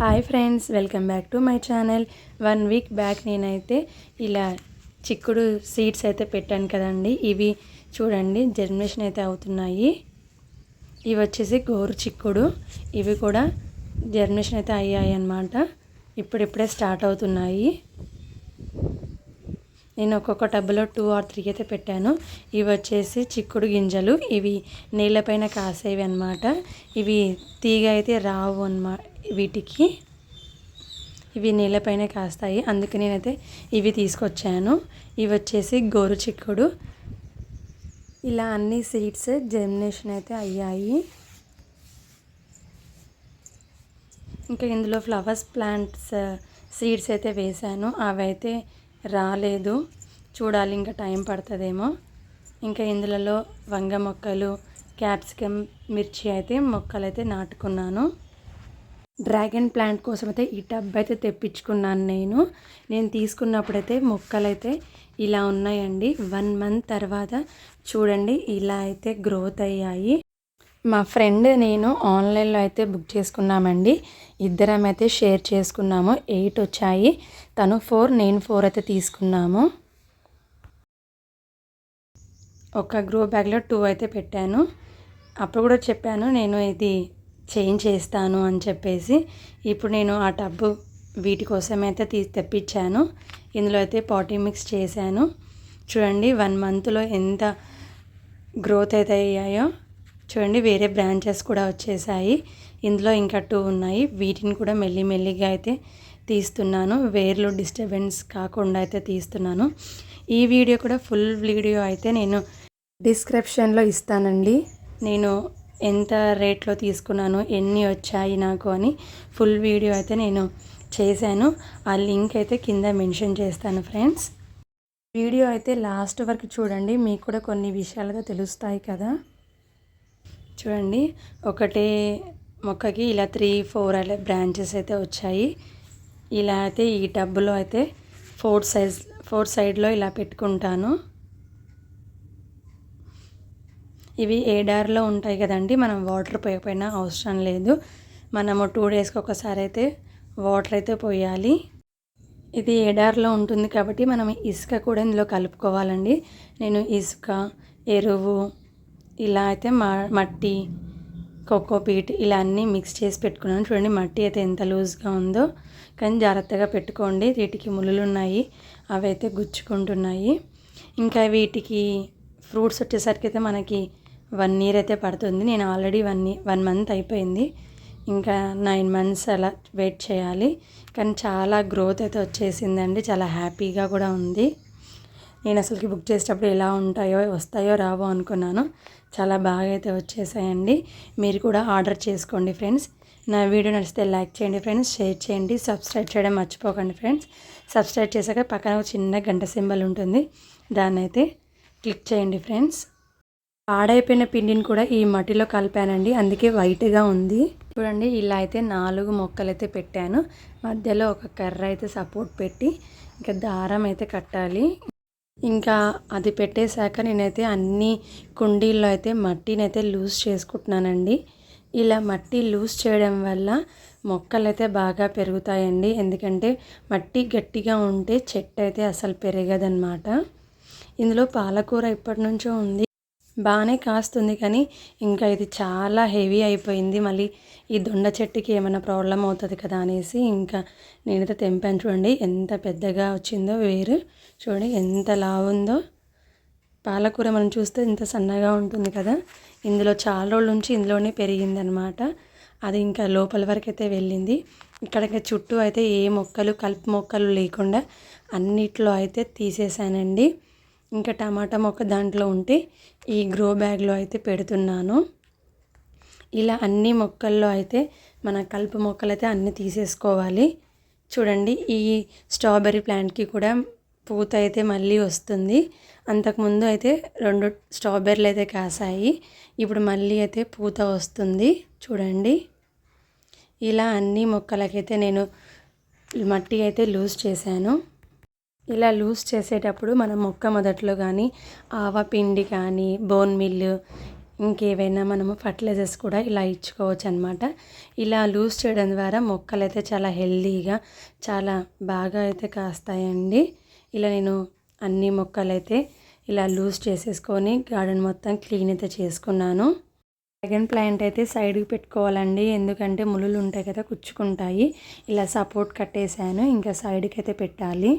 Hi friends welcome back to my channel one week back నేనైతే ఇలా చిక్కుడు seeds అయితే పెట్టాను కదండి. ఇవి చూడండి జర్మినేషన్ అయితే అవుతున్నాయి. ఇవి వచ్చేసి గోరు చిక్కుడు. ఇవి కూడా జర్మినేషన్ అయితే అయ్యాయి అన్నమాట. ఇప్పుడిప్పుడే స్టార్ట్ అవుతున్నాయి. నేను ఒక్కొక్క టబ్బులో టూ ఆర్ త్రీ అయితే పెట్టాను. ఇవి వచ్చేసి చిక్కుడు గింజలు. ఇవి నీళ్ళపైన కాసేవి అనమాట ఇవి తీగ అయితే రావు అన్నమాట వీటికి ఇవి నీళ్ళపైన కాస్తాయి. అందుకే నేనైతే ఇవి తీసుకొచ్చాను. ఇవి వచ్చేసి గోరు చిక్కుడు. ఇలా అన్ని సీడ్స్ జర్మినేషన్ అయితే అయ్యాయి. ఇంకా ఇందులో ఫ్లవర్స్ ప్లాంట్స్ సీడ్స్ అయితే వేశాను. అవి అయితే రాలేదు. చూడాలి ఇంకా టైం పడుతుందేమో. ఇంకా ఇందులో వంగ మొక్కలు క్యాప్సికమ్ మిర్చి అయితే మొక్కలు అయితే నాటుకున్నాను. డ్రాగన్ ప్లాంట్ కోసం అయితే ఈ టబ్ అయితే తెప్పించుకున్నాను నేను. నేను తీసుకున్నప్పుడైతే మొక్కలైతే ఇలా ఉన్నాయండి. వన్ మంత్ తర్వాత చూడండి ఇలా అయితే గ్రోత్ అయ్యాయి. మా ఫ్రెండ్ నేను ఆన్లైన్లో అయితే బుక్ చేసుకున్నామండి. ఇద్దరం అయితే షేర్ చేసుకున్నాము. ఎయిట్ వచ్చాయి. తను ఫోర్ నేను ఫోర్ అయితే తీసుకున్నాము. ఒక గ్రో బ్యాగ్లో టూ అయితే పెట్టాను. అప్పుడు కూడా చెప్పాను నేను ఇది చేంజ్ చేస్తాను అని చెప్పేసి ఇప్పుడు నేను ఆ టబ్బు వీటి కోసం అయితే తీ తెప్పించాను. ఇందులో అయితే పాటీ మిక్స్ చేశాను. చూడండి వన్ మంత్లో ఎంత గ్రోత్ అయితే అయ్యాయో. చూడండి వేరే బ్రాంచెస్ కూడా వచ్చేసాయి. ఇందులో ఇంకా టూ ఉన్నాయి. వీటిని కూడా మెల్లి మెల్లిగా అయితే తీస్తున్నాను. వేర్లు డిస్టర్బెన్స్ కాకుండా అయితే తీస్తున్నాను. ఈ వీడియో కూడా ఫుల్ వీడియో అయితే నేను డిస్క్రిప్షన్లో ఇస్తానండి. నేను ఎంత రేట్లో తీసుకున్నాను ఎన్ని వచ్చాయి నాకు అని ఫుల్ వీడియో అయితే నేను చేశాను. ఆ లింక్ అయితే కింద మెన్షన్ చేస్తాను ఫ్రెండ్స్. వీడియో అయితే లాస్ట్ వరకు చూడండి మీకు కూడా కొన్ని విషయాలుగా తెలుస్తాయి కదా. చూడండి ఒకటే మొక్కకి ఇలా త్రీ ఫోర్ అలా బ్రాంచెస్ అయితే వచ్చాయి. ఇలా అయితే ఈ టబ్బులో అయితే ఫోర్ సైజ్ ఫోర్ సైడ్లో ఇలా పెట్టుకుంటాను. ఇవి ఏడార్లో ఉంటాయి కదండి. మనం వాటర్ పోయకపోయినా అవసరం లేదు. మనము టూ డేస్కి ఒకసారి అయితే వాటర్ అయితే పోయాలి. ఇది ఏడార్లో ఉంటుంది కాబట్టి మనం ఇసుక కూడా ఇందులో కలుపుకోవాలండి. నేను ఇసుక ఎరువు ఇలా అయితే మా మట్టి కోకోపీట్ ఇలా అన్నీ మిక్స్ చేసి పెట్టుకున్నాను. చూడండి మట్టి అయితే ఎంత లూజ్గా ఉందో. కానీ జాగ్రత్తగా పెట్టుకోండి. వీటికి ముళ్ళు ఉన్నాయి. అవి అయితే గుచ్చుకుంటున్నాయి. ఇంకా వీటికి ఫ్రూట్స్ వచ్చేసరికి అయితే మనకి వన్ ఇయర్ అయితే పడుతుంది. నేను ఆల్రెడీ వన్ వన్ మంత్ అయిపోయింది. ఇంకా నైన్ మంత్స్ అలా వెయిట్ చేయాలి. కానీ చాలా గ్రోత్ అయితే వచ్చేసిందండి. చాలా హ్యాపీగా కూడా ఉంది. నేను అసలుకి బుక్ చేసేటప్పుడు ఎలా ఉంటాయో వస్తాయో రావో అనుకున్నాను. చాలా బాగా అయితే వచ్చేసాయండి. మీరు కూడా ఆర్డర్ చేసుకోండి ఫ్రెండ్స్. నా వీడియో నచ్చితే లైక్ చేయండి ఫ్రెండ్స్. షేర్ చేయండి. సబ్స్క్రైబ్ చేయడం మర్చిపోకండి ఫ్రెండ్స్. సబ్స్క్రైబ్ చేశాక పక్కన ఒక చిన్న గంట సింబల్ ఉంటుంది. దాన్ని అయితే క్లిక్ చేయండి ఫ్రెండ్స్. పాడైపోయిన పిండిని కూడా ఈ మట్టిలో కలిపానండి. అందుకే వైట్గా ఉంది. చూడండి ఇలా అయితే నాలుగు మొక్కలు అయితే పెట్టాను. మధ్యలో ఒక కర్ర అయితే సపోర్ట్ పెట్టి ఇంకా దారం అయితే కట్టాలి. ఇంకా అది పెట్టేశాక నేనైతే అన్ని కుండీల్లో అయితే మట్టిని అయితే లూజ్ చేసుకుంటున్నానండి. ఇలా మట్టి లూజ్ చేయడం వల్ల మొక్కలు అయితే బాగా పెరుగుతాయండి. ఎందుకంటే మట్టి గట్టిగా ఉంటే చెట్టు అయితే అసలు పెరగదన్నమాట. ఇందులో పాలకూర ఇప్పటి నుంచో ఉంది. బాగానే కాస్తుంది కానీ ఇంకా ఇది చాలా హెవీ అయిపోయింది. మళ్ళీ ఈ దొండ చెట్టుకి ఏమైనా ప్రాబ్లం అవుతుంది కదా అనేసి ఇంకా నేనైతే తెంపాను చూడండి. ఎంత పెద్దగా వచ్చిందో వేరు. చూడండి ఎంత లావుందో. పాలకూర మనం చూస్తే ఇంత సన్నగా ఉంటుంది కదా. ఇందులో చాలా రోజుల నుంచి ఇందులోనే పెరిగిందనమాట. అది ఇంకా లోపల వరకు అయితే వెళ్ళింది. ఇక్కడ చుట్టూ అయితే ఏ మొక్కలు కలుపు మొక్కలు లేకుండా అన్నిట్లో అయితే తీసేసానండి ఇంకా టమాటా మొక్క దాంట్లో ఉంటే ఈ గ్రో బ్యాగ్లో అయితే పెడుతున్నాను. ఇలా అన్ని మొక్కల్లో అయితే మన కలుపు మొక్కలు అయితే అన్నీ తీసేసుకోవాలి. చూడండి ఈ స్ట్రాబెర్రీ ప్లాంట్కి కూడా పూత అయితే మళ్ళీ వస్తుంది. అంతకుముందు అయితే రెండు స్ట్రాబెర్రీలు అయితే కాసాయి. ఇప్పుడు మళ్ళీ అయితే పూత వస్తుంది. చూడండి. ఇలా అన్ని మొక్కలకైతే నేను మట్టి అయితే లూజ్ చేశాను. ఇలా లూజ్ చేసేటప్పుడు మనం మొక్క మొదట్లో కానీ ఆవ పిండి కానీ బోన్ మిల్లు ఇంకేవైనా మనము ఫర్టిలైజర్స్ కూడా ఇలా ఇచ్చుకోవచ్చు అనమాట ఇలా లూజ్ చేయడం ద్వారా మొక్కలు అయితే చాలా హెల్దీగా చాలా బాగా అయితే కాస్తాయండి. ఇలా నేను అన్ని మొక్కలు అయితే ఇలా లూజ్ చేసేసుకొని గార్డెన్ మొత్తం క్లీన్ అయితే చేసుకున్నాను. డ్రాగన్ ప్లాంట్ అయితే సైడ్కి పెట్టుకోవాలండి. ఎందుకంటే ములులు ఉంటాయి కదా కుచ్చుకుంటాయి. ఇలా సపోర్ట్ కట్టేశాను. ఇంకా సైడ్కి అయితే పెట్టాలి.